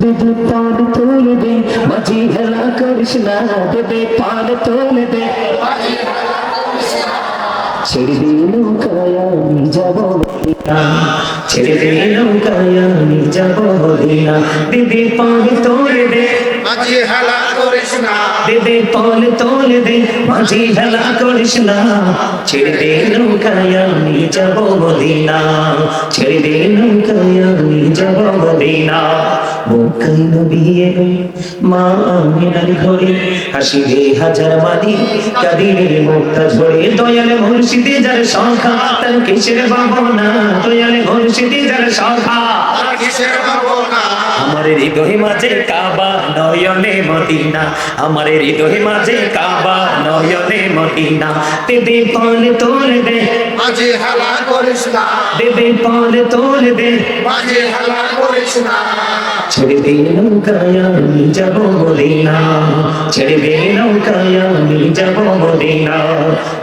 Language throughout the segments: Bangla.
দেবে পাল তোলে দে মাঝি হেলা করিস না দেবে পাল দে ছেড়ে দে নৌকায় আমি যাব মদিনা। ছেড়ে দে নৌকায় আমি যাব মদিনা দেবে পাল তোলে দে। মাঝি হেলা করিস না। দেবে পাল তোলে দে। মাঝি হেলা করিস না। ছেড়ে দে নৌকায় আমি যাব মদিনা। ছেড়ে দে নৌকায় আমি যাব মদিনা। মক্কায় নবী এলো মা আমিনার ঘরে হাসিবে হাজার মাদি কাদিরে মুক্তা ঝরে। দয়ালে মুর্শিদে যার সংখ্যা তার কিসের ভাবনা? দয়ালে মুর্শিদে যার ভাবনা? আমার হৃদয় মাঝে কাবা নয়নে মদিনা। আমার হৃদয় মাঝে কাবা নয়নে মদিনা। দেবে পাল তোল দে মাঝি হেলা করিস না। দেবে পাল তোল দে মাঝি হেলা করিস না। ছেড়ে দে নৌকায় আমি যাব মদিনা। ছেড়ে দে নৌকায় আমি যাব মদিনা।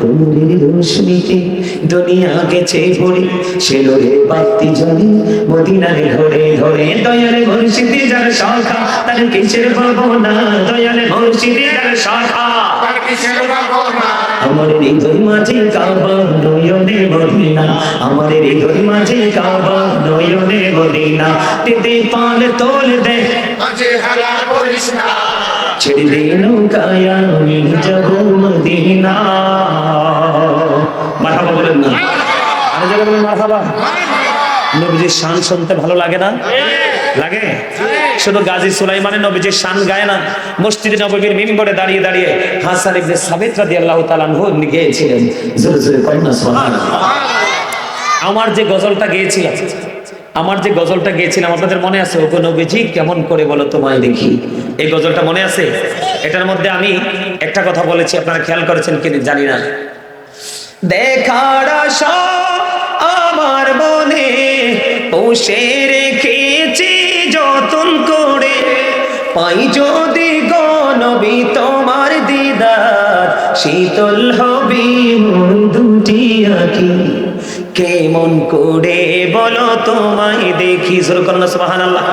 উমরের রোশনিতে দুনিয়া গেছে ভরে সে লোরে বাতি জ্বলে মদিনার ঘরে ঘরে। দয়ালে মুর্শিদি যার শাখা, তার কিসের ভাবনা? দয়ালে মুর্শিদি যার শাখা আর কিসের ভাবনা? আমার হৃদয় মাঝে কাবা নয়নে মদিনা। আমার হৃদয় মাঝে কাবা নয়নে মদিনা। দিদি পাল তোল দে। মাঝি হেলা করিস না। ছেড়ে দে নৌকায় আমি যাব মদিনা। মারহাবা বলেন না। আরে যারা বলেন মারহাবা। নবীজির শান শুনতে ভালো লাগে না? লাগে? শুধু গাজী সুলাইমানের নবীজির শান গায় না, মসজিদে নববীর মিম্বরে দাঁড়িয়ে দাঁড়িয়ে হাসান ইবনে সাবিত রাদিয়াল্লাহু তাআলা আনহু গেয়েছিলেন। জোরে জোরে কন্যা সুবহানাল্লাহ। আমার যে গজলটা গেয়েছিলাম, আমার যে গজলটা গেয়েছিলাম, আপনাদের মনে আছে, ওগো নবীজি, কেমন করে বলো তোমায় দেখি? এই গজলটা মনে আছে? এটার মধ্যে আমি একটা কথা বলেছি, আপনারা খেয়াল করেছেন কি জানি না। দেখার আশা আমার মনে পোষে রেখেছি পাই যদি গনবি তোমার দিদার, শীতল হবি দুটি আঁকি। কেমন করে বলো তোমায় দেখি সুরকন্যা সুবহানাল্লাহ।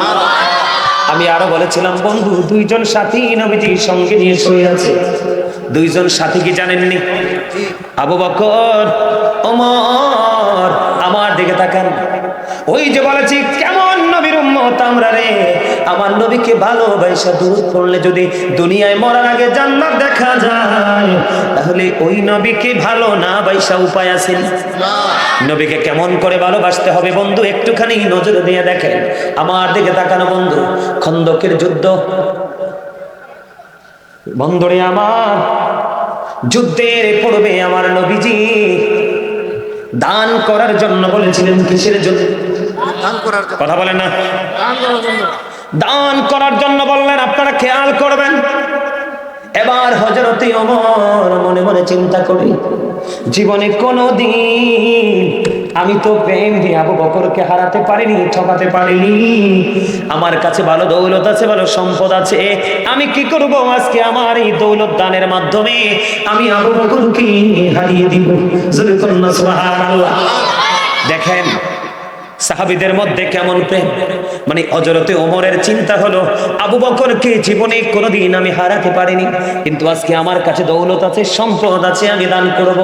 আমি আরও বলেছিলাম, বন্ধু, দুইজন সাথী নবীজির সঙ্গে নিয়ে শুয়ে আছে। দুইজন সাথী কি জানেননি? আবু বকর, ওমর আমার দিকে তাকান। ওই যে বলেছি, কেমন নবীর উম্মত আমরা রে? আমার নবীকে ভালোবাসা দূর করলে যদি দুনিয়ায় মরার আগে জান্নাত দেখা যায়, তাহলে ওই নবীকে ভালো না বাইসা উপায় আছে নবীকে কেমন করে ভালোবাসতে হবে বন্ধু, একটুখানি নজর দিয়ে দেখেন। আমার দিকে তাকানো বন্ধু, খন্দকের যুদ্ধ। বন্ধুরে আমার, যুদ্ধের পড়বে আমার নবীজি দান করার জন্য বলেছিলেন কিসের জন্য? করার কথা বলেন না। দান করার জন্য বললেন আপনারা খেয়াল করবেন এবার হজরতে অমর মনে মনে চিন্তা করি, জীবনে কোনো দিন আমি তো প্রেম দিয়ে আবু বকরকে হারাতে পারিনি, ঠকাতে পারিনি। আমার কাছে ভালো দৌলত আছে, ভালো সম্পদ আছে। আমি কি করব আজকে আমার এই দৌলত দানের মাধ্যমে? আমি আবু বকরকে হারিয়ে দিব। দেখেন সাহাবিদের মধ্যে কেমন প্রেম? মানে অজরতে ওমরের চিন্তা হলো, আবু বকরকে জীবনে কোনোদিন আমি হারাতে পারিনি, কিন্তু আজকে আমার কাছে দৌলত আছে, সম্পদ আছে, আমি দান করব।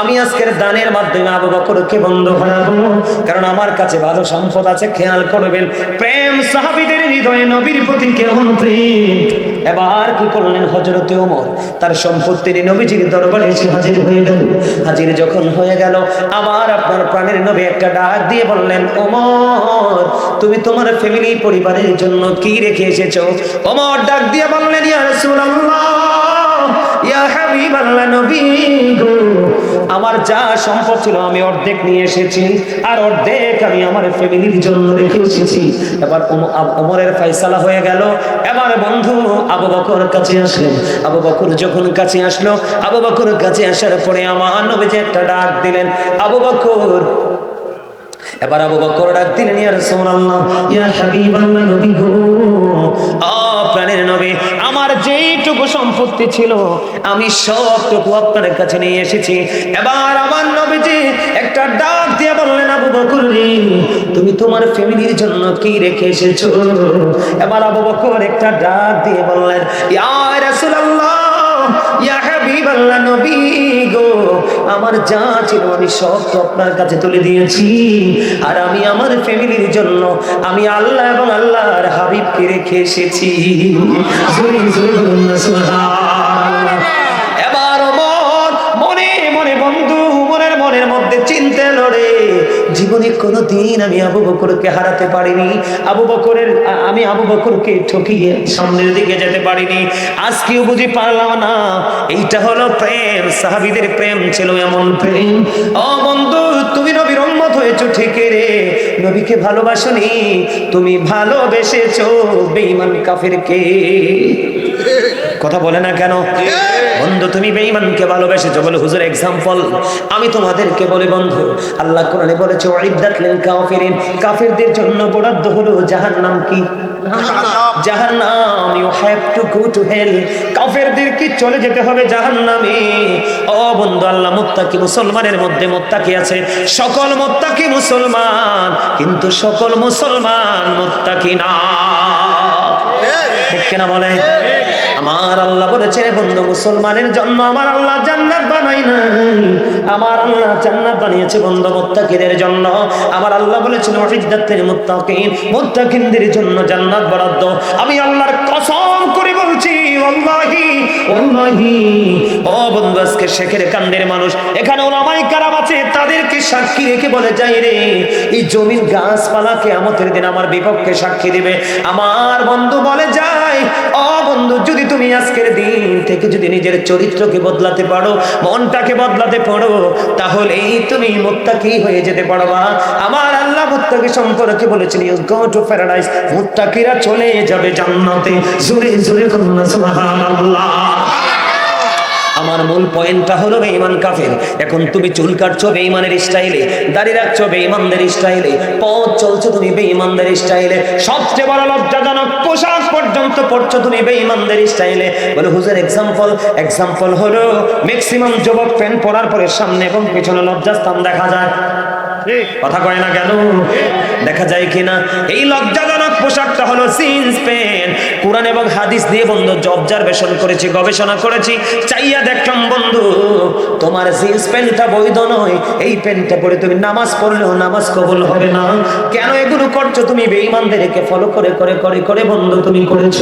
আমি আজকের দানের মাধ্যমে আবু বকরকে বন্ধ হারাবো কারণ আমার কাছে ভালো সম্পদ আছে, খেয়াল করবেন। প্রেম সাহাবিদের হৃদয়ে নবীর প্রতি কেমন প্রেম? এবার কি করলেন হজরতে ওমর? তার সম্পত্তি নিয়ে নবীজির দরবারে এসে হাজির হয়ে গেল। হাজির যখন হয়ে গেল, আবার আপনার প্রাণের নবী একটা ডাক দিয়ে বললেন, ওমর, তুমি তোমার ফ্যামিলি পরিবারের জন্য কি রেখে এসেছ? ওমর ডাক দিয়ে বললেন, ইয়া রাসূলুল্লাহ, ইয়া হাবিবাল্লাহ নবী গো আমার যা সম্পদ ছিল আমি অর্ধেক নিয়ে এসেছি, আর অর্ধেক আমি আমার ফ্যামিলির জন্য রেখে এসেছি। এবার অমরের ফয়সালা হয়ে গেল। এবার বন্ধু আবু বকর কাছে আসলেন আবু বকর যখন কাছে আসলো, আবু বকর কাছে আসার পরে আমার নবীজি একটা ডাক দিলেন, আবু বকর এবার আবু বকর ডাক দিলেন ইয়া রাসূলুল্লাহ ইয়া হাবিবাল্লাহ নবী গো আ প্রাণের নবী আমার যেইটুকু সম্পত্তি ছিল আমি সবটুকু আপনার কাছে নিয়ে এসেছি। এবার আমার নবীজি একটা ডাক দিয়ে বললেন আবু বকর রে, তুমি তোমার ফ্যামিলির জন্য কি রেখে এসেছ? এবার আবু বকর একটা ডাক দিয়ে বললেন ইয়া রাসূলুল্লাহ ইয়া হাবিবাল্লাহ নবী গো, আমার যা ছিল আমি সব তো আপনার কাছে তুলে দিয়েছি। আর আমি আমার ফ্যামিলির জন্য আমি আল্লাহ এবং আল্লাহর হাবিবকে রেখে এসেছি। জীবনে কোনো দিন আমি আবু বকরকে হারাতে পারিনি। আবু বকরের আমি আবু বকরকে ঠকিয়ে সামনের দিকে যেতে পারিনি। আজকেও বুঝি পারলাম না, এইটা হলো প্রেম। সাহাবিদের প্রেম ছিল এমন প্রেম। ও বন্ধু, তুমি নবীর উম্মত হয়েছো, ঠিক রে। নবীকে ভালোবাসনি তুমি ভালোবেসেছো, বেঈমান কাফেরকে। কথা বলে না কেন? বন্ধু, তুমি বেঈমানকে ভালোবেসেছো বলে হুজুর এক্সাম্পল আমি তোমাদেরকে বলে, বন্ধু, আল্লাহ কোরআনে বলেছে, ওয়াইদাত লিল কাফিরিন। কাফিরদের জন্য বরাদ্দ হলো জাহান্নাম কি? জাহান্নাম। You have to go to hell কাফেরদের কি চলে যেতে হবে জাহান্নামে। ও বন্ধু, আল্লাহ মুত্তাকি মুসলমানের মধ্যে মুত্তাকি আছে। সকল মুত্তাকি মুসলমান, কিন্তু সকল মুসলমান মুত্তাকি না। ঠিক কিনা বলে আমার আল্লাহ বলেছে, বন্ধু, মুসলমানের জন্য আমার আল্লাহ জান্নাত বানাই না আমার আল্লাহ জান্নাত বানিয়েছে বন্ধু, মুত্তাকিদের জন্য। আমার আল্লাহ বলেছিল মুত্তাকিন, মুত্তাকিনদের জন্য জান্নাত বরাদ্দ। আমি আল্লাহর কসম করে মানুষ। এখানে আছে, তাদেরকে সাক্ষী রেখে বলে রে, এই জমির গাছপালা আমার বিপক্ষে সাক্ষী দিবে। আমার বন্ধু বলে যায় বন্ধু, যদি তুমি আজকের দিন থেকে যদি নিজের চরিত্রকে বদলাতে পারো, মনটাকে বদলাতে পারো তাহলে তুমি মুত্তাকি হয়ে যেতে পারবা আমার আল্লাহ মুত্তাকি সম্পর্কে বলেছেন ইউ গো টু প্যারাডাইস মুত্তাকিরা চলে যাবে জান্নাতে। জোরে জোরে করুন না, সুবহানাল্লাহ। আমার মূল পয়েন্টটা হলো বেঈমান কাফের। এখন তুমি চুল কাটছো বেঈমানের স্টাইলে দাড়ি রাখছো বেঈমানদের স্টাইলে পথ চলছো তুমি বেঈমানদের স্টাইলে সবচেয়ে বড় লজ্জাজনক পোশাক পর্যন্ত পড়ছো তুমি বেঈমানদের স্টাইলে। বলে হুজুর এক্সাম্পল এক্সাম্পল হলো ম্যাক্সিমাম যুবক প্যান্ট পরার পরে সামনে এবং পিছনে লজ্জাস্থান দেখা যায়। কথা কয় না কেন? দেখা যায় কিনা? এই লজ্জাজনক পোশাকটা হলো জিন্স প্যান্ট। কোরআন এবং হাদিস দিয়ে বন্ধু অবজারভেশন করেছি, গবেষণা করেছি। চাইয়া দেখলাম বন্ধু, তোমার জিন্স প্যান্টটা বৈধ নয়। এই প্যান্টটা পরে তুমি নামাজ পড়লেও নামাজ কবুল হবে না। কেন এগুলো করছ? তুমি বেঈমানদেরকে ফলো করে করে করে করে বন্ধু, তুমি করেছ।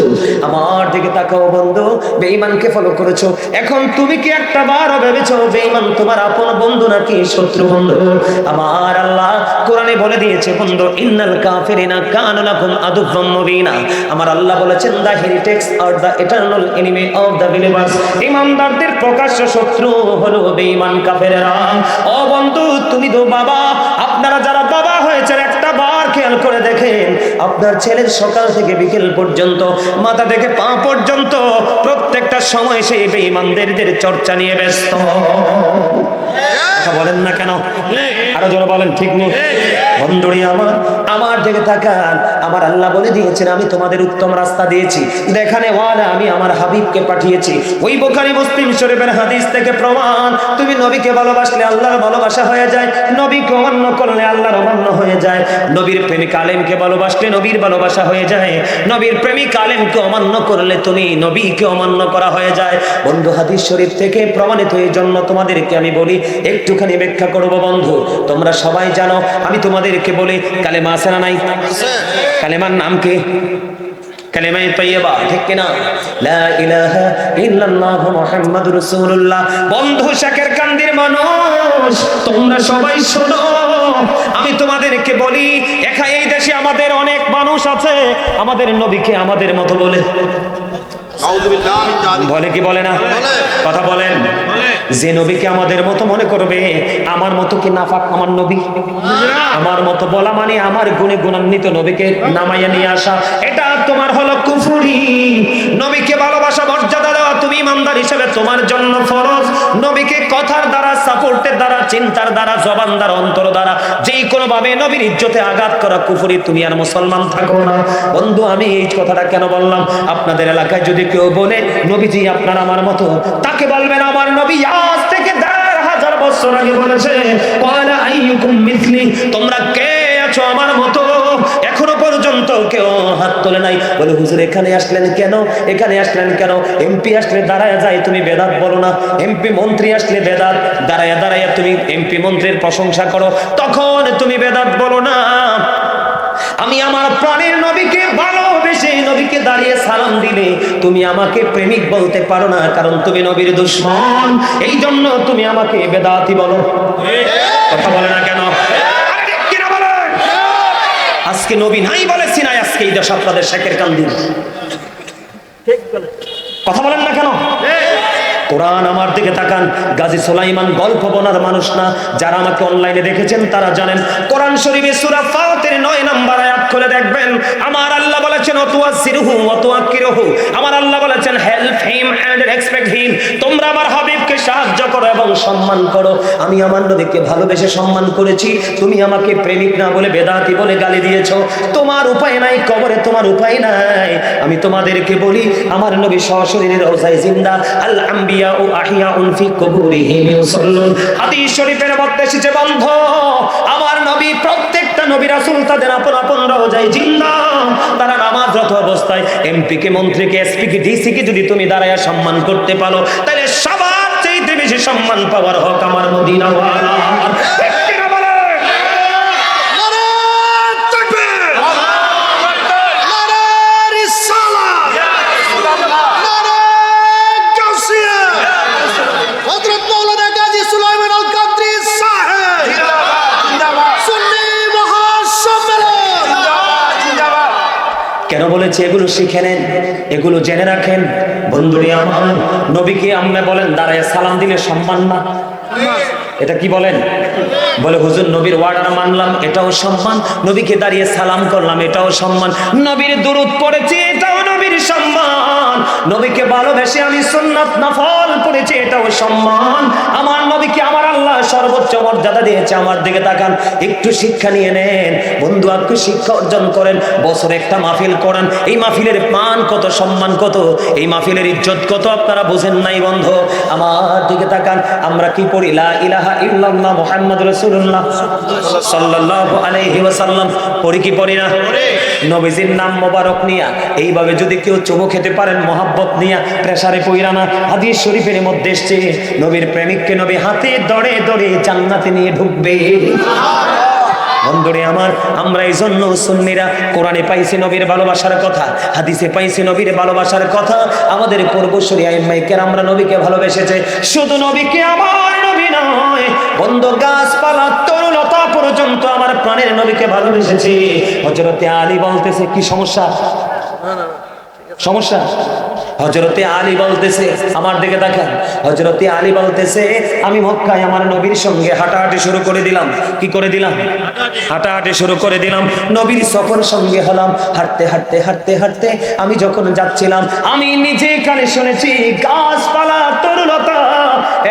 আমার দিকে তাকাও বন্ধু, বেঈমানকে ফলো করেছ। এখন তুমি কি একটা বার ভেবেছো, বেঈমান তোমার আপন বন্ধু নাকি শত্রু বন্ধু? আমার আল্লাহ কোরআনে বলে দিয়েছে বন্ধু, ইন্নাল কাফিরিনা কানু লাকুম আদুফাম মুবিনা আমার আল্লাহ বলেছেন the heretics R the eternal enemy of the believers ইমানদারদের প্রকাশ্য শত্রু হলো বেঈমান কাফেররা। ও বন্ধু, তুমি তো বাবা। আপনারা যারা বাবা হয়েছেন, একটা বার খেয়াল করে দেখেন, আপনার ছেলের সকাল থেকে বিকেল পর্যন্ত, মাথা থেকে পা পর্যন্ত প্রত্যেকটা সময় সেই বেঈমানদের চর্চা নিয়ে ব্যস্ত। কথা বলেন না কেন? আরও জোরে বলেন, ঠিক নেই। বন্ধুরি আমার আমার দিকে তাকান। আমার আল্লাহ বলে দিয়েছেন, আমি তোমাদের উত্তম রাস্তা দিয়েছি। দেখানে ওয়ালা, আমি আমার হাবিবকে পাঠিয়েছি। ওই বোখারি মুসলিম শরীফের হাদিস থেকে প্রমাণ, তুমি নবীকে ভালোবাসলে আল্লাহর ভালোবাসা হয়ে যায়, নবীকে অমান্য করলে আল্লাহর অমান্য হয়ে যায়। নবীর প্রেমিক আলেমকে ভালোবাসলে নবীর ভালোবাসা হয়ে যায়। নবীর প্রেমিক আলেমকে অমান্য করলে তুমি নবীকে অমান্য করা হয়ে যায়। বন্ধু হাদিস শরীফ থেকে প্রমাণিত, এই জন্য তোমাদেরকে আমি বলি একটুখানি ব্যাখ্যা করব বন্ধু। তোমরা সবাই জানো আমি তোমাদেরকে বলি কালেমা আছে না নাই? কালেমার নাম কি? কালেমায়ে তৈয়বা ঠিক কিনা? লা ইলাহা ইল্লাল্লাহ মুহাম্মাদুর রাসূলুল্লাহ। বন্ধু শাকের কান্দির মানুষ তোমরা সবাই শোনো। আমি তোমাদেরকে বলি একা এই দেশে আমাদের অনেক মানুষ আছে আমাদের নবীকে আমাদের মতো বলে। কি বলে না? কথা বলেন। যে নবীকে আমাদের মতো মনে করবে, আমার মতো কি নাফাক আমার নবী? আমার মতো বলা মানে আমার গুণে গুণান্বিত নবীকে নামাইয়া নিয়ে আসা। এটা তোমার হলো কুফুরি। নবীকে ভালোবাসা, মর্যাদা তুমি ইমানদার হিসেবে তোমার জন্য ফরজ। নবীকে কথার দ্বারা সাপোর্টের দ্বারা, চিন্তার দ্বারা, জবান দ্বারা, অন্তর দ্বারা, যেই কোনো ভাবে নবীর ইজ্জতে আঘাত করা কুফরি, তুমি আর মুসলমান থাকো না। বন্ধু, আমি এই কথাটা কেন বললাম? আপনাদের এলাকায় যদি কেউ বলে, নবীজি আপনার আমার মতো, তাকে বলবেন, আমার নবী আজ থেকে দেড় হাজার বছর আগে বলেছে তোমরা কে আছো আমার মতো? এখনও কেউ হাত তোলে নাই। বলে, হুজুর, এখানে আসলেন কেন? এখানে আসলেন কেন? এমপি আসলে দাঁড়ায় যায়, তুমি বেদাত বলো না। এমপি মন্ত্রী আসলে বেদাত, দাঁড়ায় দাঁড়ায় তুমি এমপি মন্ত্রীর প্রশংসা করো। তখন তুমি বেদাত বলো না। আমি আমার প্রাণের নবীকে ভালোবেসে নবীকে দাঁড়িয়ে সালাম দিলে তুমি আমাকে প্রেমিক বলতে পারো না, কারণ তুমি নবীর দুশ্মন। এই জন্য তুমি আমাকে বেদাতি বলো। কথা বলে না কেন আরে ঠিক কিনা বলেন? আজকে নবী নাই বলেছি নাই আজকে এই দেশ আপনাদের শেখের কান্দিন কথা বলেন কোরআন আমার দিকে তাকান। গাজী সোলাইমান গল্প বনার মানুষ না। যারা আমাকে অনলাইনে দেখেছেন, তারা জানেন, কোরআন শরীফে সূরা ফাতির 9 নম্বর আয়াত খুলে দেখবেন, আমার আল্লাহ বলেছেন অতুয়া সিরহু অতুয়া আমার আল্লাহ বলেছেন, help him and respect him. তোমরা আমার হাবিবকে সাহায্য করো এবং সম্মান করো। আমি আমার নবীকে ভালোবেসে সম্মান করেছি। তুমি আমাকে প্রেমিক না বলে বেদাতি বলে গালি দিয়েছ। তোমার উপায় নাই, কবরে তোমার উপায় নাই। আমি তোমাদেরকে বলি, আমার নবী সশরীরে রওজায় জিন্দা। আল আমার নবী, প্রত্যেকটা নবী রাসূল তাদের আপন আপন রওজায় জিন্দা। তারা নামাজরত অবস্থায় এমপি কে এসপি কে ডিসি যদি তুমি দাঁড়ায় সম্মান করতে পারো, তাহলে সবার চাইতে বেশি সম্মান পাওয়ার হক আমার মদিনা ওয়ালা ঠিক কিনা বলেন? নারায়ণ তাকবীর নারায়ণ রিসালাত নারায়ণ গাউসিয়া হযরত মাওলানা গাজী সুলাইমান আল কাদরি সাহেব সুন্নি মহাসম্মেলন কেন বলেছে, এগুলো শিখে নেন, এগুলো জেনে রাখেন। বন্ধুরে আমার নবীকে আম্মে বলেন, দাঁড়ায় সালাম দিলে সম্মান না। এটা কি বলেন? বলে, হুজুর, নবীর ওয়ার্ডটা মানলাম, এটাও সম্মান। নবীকে দাঁড়িয়ে সালাম করলাম, এটাও সম্মান। নবীর দুরুদ পড়েছি, এটাও নবীর সম্মান। নবীকে ভালোবেসে আমি সুন্নাত নফল পড়েছি, এটাও সম্মান। আমার নবীকে আমার আল্লাহ সর্বোচ্চ মর্যাদা দিয়েছে, আমার দিকে তাকান, একটু শিক্ষা নিয়ে নেন। বন্ধু, একটু শিক্ষা অর্জন করেন, বছরে একটা মাহফিল করেন। এই মাহফিলের পান কত, সম্মান কত? এই মাহফিলের ইজ্জত কত? আপনারা বোঝেন নাই, বন্ধ। আমার দিকে তাকান, আমরা কি পড়ি? লা ইলাহা চুমু খেতে পারেন, মহাব্বত নিয়া, প্রেসারে নবীর প্রেমিককে নবী হাতে দড়ে নিয়ে ঢুকবে। আমার, আমরা এই জন্য সুন্নিরা কোরআনে পাইছি নবীর ভালোবাসার কথা, হাদিসে পাইছি নবীর ভালোবাসার কথা, আমাদের পূর্বশ্বরী আইম্মাইকের আমরা নবীকে ভালোবেসেছে, শুধু নবীকে আমার বন্ধ গাছপালা তরুলতা পর্যন্ত আমার প্রাণের নবীকে ভালোবেসেছে। হজরতে আলী বলতেছে কি সমস্যা? সমস্যা? হজরতে আলী বলতেছে আমার দিকে দেখেন হজরতে আলী বলতেছে আমি মক্কায় আমার নবীর সঙ্গে হাঁটাহাঁটি শুরু করে দিলাম। কি করে দিলাম? হাঁটাহাঁটি শুরু করে দিলাম। নবীর সফর সঙ্গে হলাম। হাঁটতে হাঁটতে হাঁটতে হাঁটতে আমি যখন যাচ্ছিলাম আমি নিজে কানে শুনেছি গাছপালা তরুলতা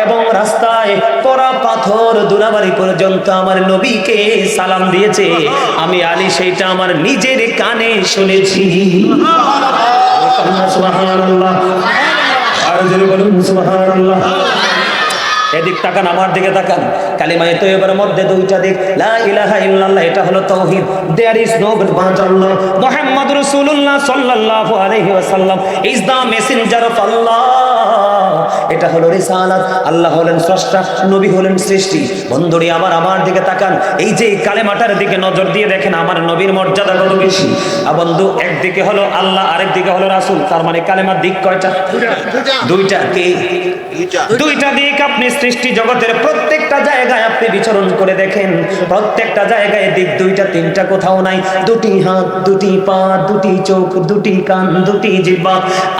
এবং রাস্তায় পরা পাথর দুরাবাড়ি পর্যন্ত আমার নবীকে সালাম দিয়েছে। আমি আলী সেইটা আমার নিজের কানে শুনেছি। এদিক তাকান, আমার দিকে তাকান। কালিমায়ে তৈয়বার মধ্যে দুইটা দিক লা ইলাহা ইল্লাল্লাহ এটা হলো তাওহীদ there is no but Allah Muhammad রাসূলুল্লাহ সাল্লাল্লাহু আলাইহি ওয়াসাল্লাম। Is the messenger of Allah এটা হলো রিসালাত। আল্লাহ হলেন স্রষ্টা নবী হলেন সৃষ্টি। বন্ধুরি আমার আমার দিকে তাকান। এই যে কালেমাটার দিকে নজর দিয়ে দেখেন আমার নবীর মর্যাদা কত বেশি। আর বন্ধু একদিকে হলো আল্লাহ আরেক দিকে হলো রাসূল। তার মানে কালেমার দিক কয়টা? দুইটা। কি দুইটা। দুইটা দিক আপনি সৃষ্টি জগতের প্রত্যেকটা জায়গায় আপনি বিচরণ করে দেখেন, প্রত্যেকটা জায়গায় দিক দুইটা, তিনটা, কোথাও নাই। দুটি হাত, দুটি পা, দুটি চোখ, দুটি কান, দুটি জিহ্বা।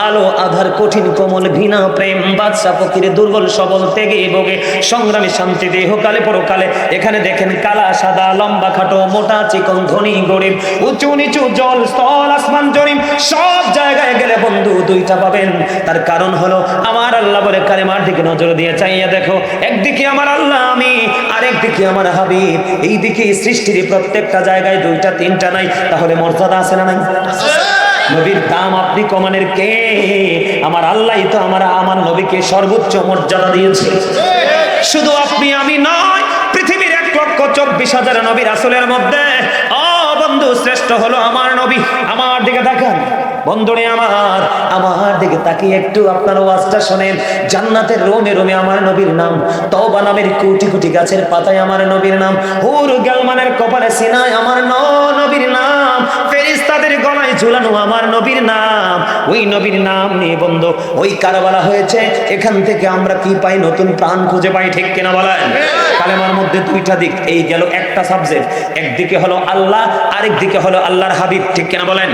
আলো, আধার, কঠিন, কোমল, ঘৃণা, প্রেম, বাদশা, ফকিরে, দুর্বল, সবল, তেগে, ভোগে, সংগ্রামী, শান্তি দেহকালে পরকালে। এখানে দেখেন, কালা, সাদা, লম্বা, খাটো, মোটা, চিকন, ধনী, গরিব, উঁচু, নিচু, জল, স্থল, আসমান, জরিম, সব জায়গায় গেলে বন্ধু দুইটা পাবেন। তার কারণ হলো, আমার আল্লাহ বলে কালেমার দিকে নজর দিয়ে চাইয়া দেখো, একদিকে আমার আল্লাহ, আমি আরেকদিকে আমার হাবিব এই সৃষ্টির প্রত্যেকটা জায়গায় দুইটা, তিনটা নাই, তাহলে মর্যাদা আছে না নাই? নবীর দাম আপনি কমানের কে? আমার আল্লাহ তো আমার আমার নবীকে সর্বোচ্চ মর্যাদা দিয়েছে। শুধু আপনি, আমি নয়, পৃথিবীর এক লক্ষ চব্বিশ হাজার নবীর আসলের মধ্যে, ও বন্ধু, শ্রেষ্ঠ হলো আমার নবী। আমার দিকে দেখান বন্ধুরে আমার আমার দিকে তাকিয়ে একটু আপনার ওয়াজটা শোনেন। জান্নাতের রোমে রোমে আমার নবীর নাম, তওবা নামের কোটি কোটি গাছের পাতায় আমার নবীর নাম, হুর গালমানের কপালে সিনায় আমার নবীর নাম। ফেরেশতাদের গলায় ঝুলানো আমার নবীর নাম। ওই নবীর নাম নিয়ে বন্ধু। ওই কারবালা হয়েছে, এখান থেকে আমরা কি পাই? নতুন প্রাণ খুঁজে পাই, ঠিক কিনা বলেন? কালেমার মধ্যে দুইটা দিক। এই গেল একটা সাবজেক্ট একদিকে হলো আল্লাহ আরেক দিকে হলো আল্লাহর হাবিব, ঠিক কিনা বলেন?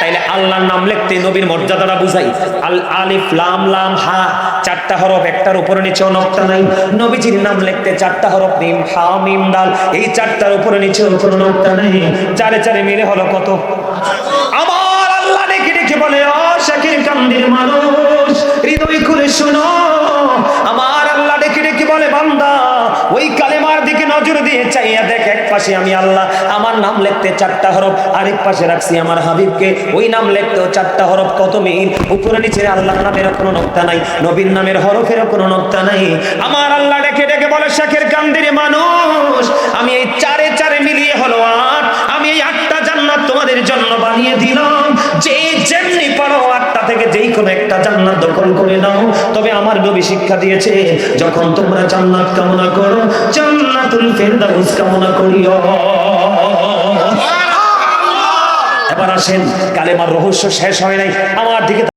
তাইলে আল্লাহর নাম লিখতে নবীর মর্যাদাটা বুঝাই। আল আলিফ, লাম লাম, হা, চারটা হরফ, একটার উপরে নিচেও নকটা নাই। নবীজির নাম লিখতে চারটা হরফ নিম হা, মিম, দাল, এই চারটার উপরে নিচেও কোনো নকটা নেই। চারে চারে মিলে হলো কত? আমার আল্লাহ ডেকে ডেকে বলে, ও শাকির কান্দির মানুষ, হৃদয় খুলে শুনো। আমার আল্লাহ ডেকে ডেকে বলে, বান্দা, ওই কালেমার দিকে নজর দিয়ে চাইয়া দেখ, এক পাশে আমি আল্লাহ, আমার নাম লিখতে চারটা হরফ, আরেক পাশে রাখছি আমার হাবিবকে, ওই নাম লিখতেও চারটা হরফ, কত মিল? উপরে নিচে আল্লাহর নামের কোনো নক্তা নাই, নবীর নামের হরফের কোনো নক্তা নাই। আমার আল্লাহ ডেকে ডেকে বলে, শাকের কান্দির মানুষ, আমি এই চারে চারে মিলিয়ে হলো আট তোমাদের জন্য বানিয়ে দিলাম। যে যেমনি পারো আটটা থেকে যেই কোনো একটা জান্নাত দখল করে নাও। তবে আমার নবী শিক্ষা দিয়েছে, যখন তোমরা জান্নাত কামনা করো, জান্নাতুল ফেরদাউস কামনা করিও। এবার আসেন, কালেমার রহস্য শেষ হয় নাই। আমার দিকে